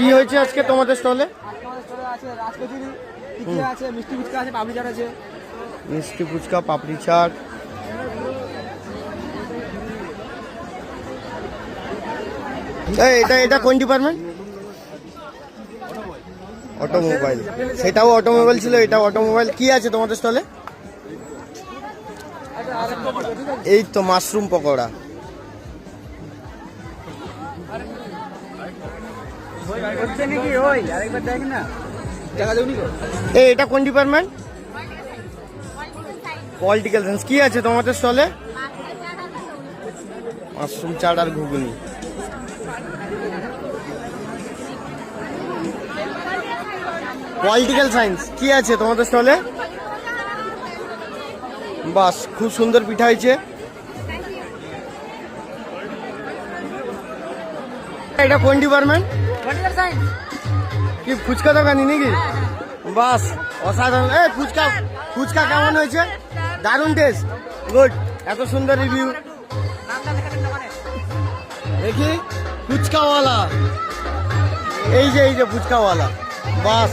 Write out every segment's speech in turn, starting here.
কি হয়েছে আজকে তোমাদের স্টলে? মিষ্টি ফুচকা পাপড়ি চাট। এটা এটা কোন ডিপার্টমেন্ট অটোমোবাইল সেটাও অটোমোবাইল ছিল এটা অটোমোবাইল কি আছে তোমাদের স্টলে? এই তো মাশরুম পকোড়া। হচ্ছে নাকি ওই আরেকবার দেখ না এই, এটা কোন ডিপার্টমেন্ট পলিটিক্যাল সায়েন্স কি আছে তোমাদের স্টলে? মাশরুম চাট আর ঘুগনি। পলিটিক্যাল সায়েন্স কি আছে তোমাদের স্টলে? বাস, খুব সুন্দর পিঠা হয়েছে। এটা কোন ডিপার্টমেন্ট কি ফুচকা দোকানি নাকি? বাস অসাধারণ। এই ফুচকা ফুচকা কেমন হয়েছে? দারুণ টেস্ট গুড এত সুন্দর রিভিউ দেখি ফুচকাওয়ালা। এই যে এই যে ফুচকাওয়ালা। বাস।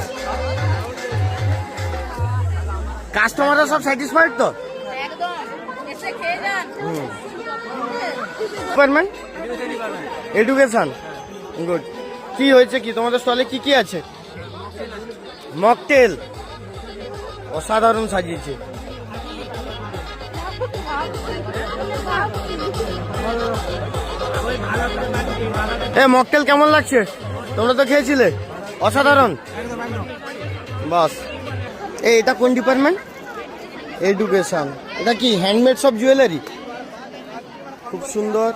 কাস্টমাররা সব স্যাটিসফাইড তো? ডিপার্টমেন্ট এডুকেশন গুড কি হয়েছে কি? তোমাদের স্টলে কি কি আছে? মকটেল। অসাধারণ সাজিয়েছে। এ, মকটেল কেমন লাগছে? তোমরা তো খেয়েছিলে? অসাধারণ। বাস। এ, এটা কোন ডিপার্টমেন্ট? এডুকেশন। এটা কি, হ্যান্ডমেড সব জুয়েলারি? খুব সুন্দর।